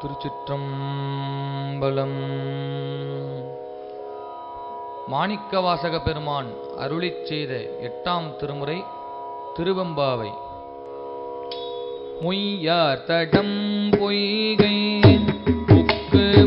திருச்சிற்றம்பலம். மாணிக்கவாசக பெருமான் அருளி செய்த எட்டாம் திருமுறை திருவெம்பாவை. மொய்யார் தடம் பொய்கை புக்கு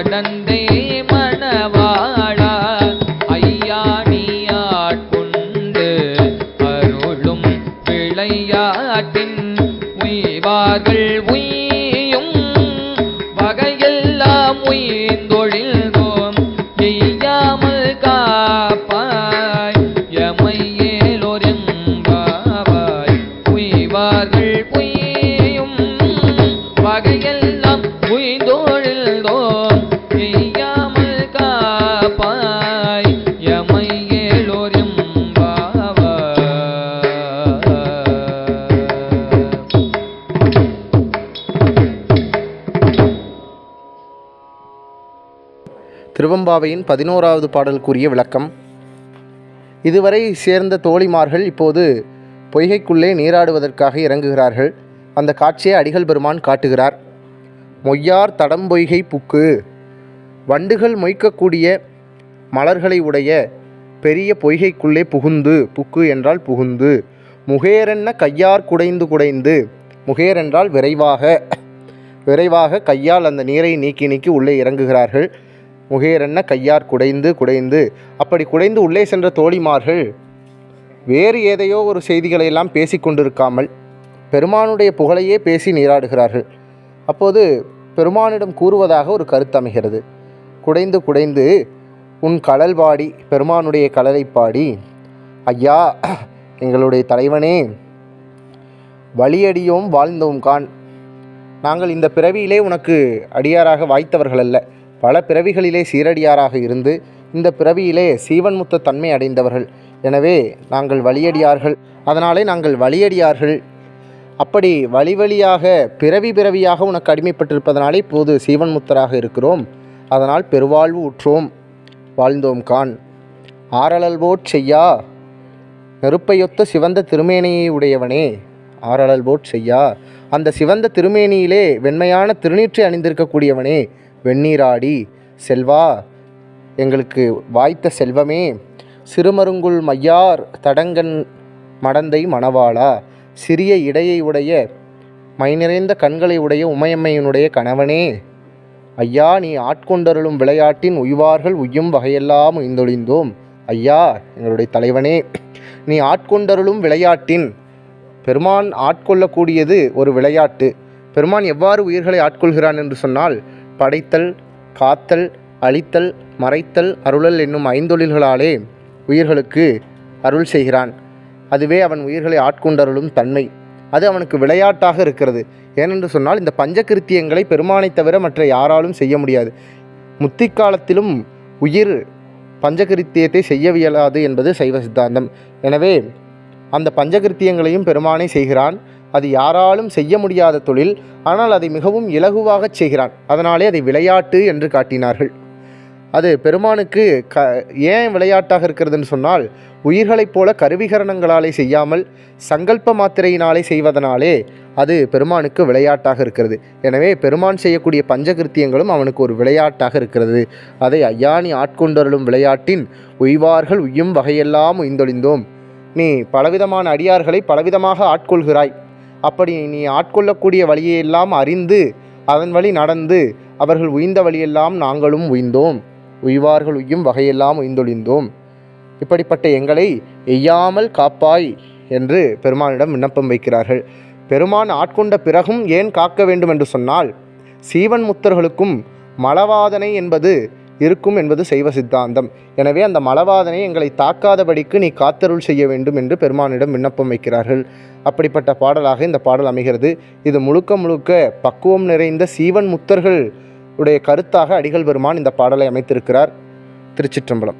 மடந்தை மணவாழா ஐயாடியாட்கொண்டு அருளும் விளையாட்டின் உய்வார்கள் உய் திருவம்பாவையின் பதினோராவது பாடலுக்குரிய விளக்கம். இதுவரை சேர்ந்த தோழிமார்கள் இப்போது பொய்கைக்குள்ளே நீராடுவதற்காக இறங்குகிறார்கள். அந்த காட்சியை அடிகள் பெருமான் காட்டுகிறார். மொய்யார் தடம்பொய்கை புக்கு. வண்டுகள் மொய்க்கக்கூடிய மலர்களை உடைய பெரிய பொய்கைக்குள்ளே புகுந்து புக்கு என்றால் புகுந்து முகேரென்ன கையார் குடைந்து குடைந்து முகேரென்றால் விரைவாக விரைவாக கையால் அந்த நீரை நீக்கி நீக்கி உள்ளே இறங்குகிறார்கள். முகேரென்ன கையார் குடைந்து குடைந்து. அப்படி குடைந்து உள்ளே சென்ற தோழிமார்கள் வேறு ஏதையோ ஒரு செய்திகளை எல்லாம் பேசிக்கொண்டிருக்காமல் பெருமானுடைய புகழையே பேசி நீராடுகிறார்கள். அப்போது பெருமானிடம் கூறுவதாக ஒரு கருத்து அமைகிறது. குடைந்து குடைந்து உன் கடல் பாடி பெருமானுடைய கடலை பாடி ஐயா எங்களுடைய தலைவனே வழியடியோம் வாழ்ந்தோம் கான் நாங்கள் இந்த பிறவியிலே உனக்கு அடியாராக வாய்த்தவர்கள் அல்ல. பல பிறவிகளிலே சீரடியாராக இருந்து இந்த பிறவியிலே சீவன்முத்த தன்மை அடைந்தவர்கள். எனவே நாங்கள் வழியடியார்கள். அதனாலே நாங்கள் வழியடியார்கள். அப்படி வழி வழியாக பிறவி பிறவியாக உனக்கு அடிமைப்பட்டிருப்பதனாலே இப்போது சீவன்முத்தராக இருக்கிறோம். அதனால் பெருவாழ்வு உற்றோம். வாழ்ந்தோம் கான் ஆரழல்வோட் செய்யா. நெருப்பையொத்த சிவந்த திருமேனியை உடையவனே. ஆரழல்வோட் செய்யா. அந்த சிவந்த திருமேனியிலே வெண்மையான திருநீற்றை அணிந்திருக்கக்கூடியவனே. வெந்நீராடி செல்வா எங்களுக்கு வாய்த்த செல்வமே சிறுமருங்குல் மையார் தடங்கன் மடந்தை மணவாளா சிறிய இடையை உடைய மை நிறைந்த கண்களை உடைய உமையம்மையினுடைய கணவனே. ஐயா நீ ஆட்கொண்டருளும் விளையாட்டின் உய்வார்கள் உய்யும் வகையெல்லாம் உய்ந்தொழிந்தோம். ஐயா எங்களுடைய தலைவனே நீ ஆட்கொண்டருளும் விளையாட்டின் பெருமான் ஆட்கொள்ளக்கூடியது ஒரு விளையாட்டு. பெருமான் எவ்வாறு உயிர்களை ஆட்கொள்கிறான் என்று சொன்னால் படைத்தல் காத்தல் அழித்தல் மறைத்தல் அருளல் என்னும் ஐந்தொழில்களாலே உயிர்களுக்கு அருள் செய்கிறான். அதுவே அவன் உயிர்களை ஆட்கொண்டருளும் தன்மை. அது அவனுக்கு விளையாட்டாக இருக்கிறது. ஏனென்று சொன்னால் இந்த பஞ்சகிருத்தியங்களை பெருமானை தவிர மற்ற யாராலும் செய்ய முடியாது. முத்திக்காலத்திலும் உயிர் பஞ்சகிருத்தியத்தை செய்யவியலாது என்பது சைவ சித்தாந்தம். எனவே அந்த பஞ்சகிருத்தியங்களையும் பெருமானை செய்கிறான். அது யாராலும் செய்ய முடியாத தொழில் ஆனால் அதை மிகவும் இலகுவாகச் செய்கிறான். அதனாலே அதை விளையாட்டு என்று காட்டினார்கள். அது பெருமானுக்கு க ஏன் விளையாட்டாக இருக்கிறதுன்னு சொன்னால் உயிர்களைப் போல கருவிகரணங்களாலே செய்யாமல் சங்கல்ப மாத்திரையினாலே செய்வதனாலே அது பெருமானுக்கு விளையாட்டாக இருக்கிறது. எனவே பெருமான் செய்யக்கூடிய பஞ்சகிருத்தியங்களும் அவனுக்கு ஒரு விளையாட்டாக இருக்கிறது. அதை ஐயானி ஆட்கொண்டருளும் விளையாட்டின் உய்வார்கள் உய்யும் வகையெல்லாம் உய்ந்தொழிந்தோம். நீ பலவிதமான அடியார்களை பலவிதமாக ஆட்கொள்கிறாய். அப்படி நீ ஆட்கொள்ளக்கூடிய வழியெல்லாம் அறிந்து அதன் வழி நடந்து அவர்கள் உய்ந்த வழியெல்லாம் நாங்களும் உய்ந்தோம். உய்வார்கள் உய்யும் வகையெல்லாம் உய்ந்தொழிந்தோம். இப்படிப்பட்ட எங்களை எய்யாமல் காப்பாய் என்று பெருமானிடம் விண்ணப்பம் வைக்கிறார்கள். பெருமான் ஆட்கொண்ட பிறகும் ஏன் காக்க வேண்டும் என்று சொன்னால் சீவன் முத்தர்களுக்கும் மலவாதனை என்பது இருக்கும் என்பது சைவ சித்தாந்தம். எனவே அந்த மலவாதனை எங்களை தாக்காதபடிக்கு நீ காத்தருள் செய்ய வேண்டும் என்று பெருமானிடம் விண்ணப்பம் வைக்கிறார்கள். அப்படிப்பட்ட பாடலாக இந்த பாடல் அமைகிறது. இது முழுக்க முழுக்க பக்குவம் நிறைந்த சீவன் முத்தர்கள் உடைய கருத்தாக அடிகள் பெருமான் இந்த பாடலை அமைத்திருக்கிறார். திருச்சிற்றம்பலம்.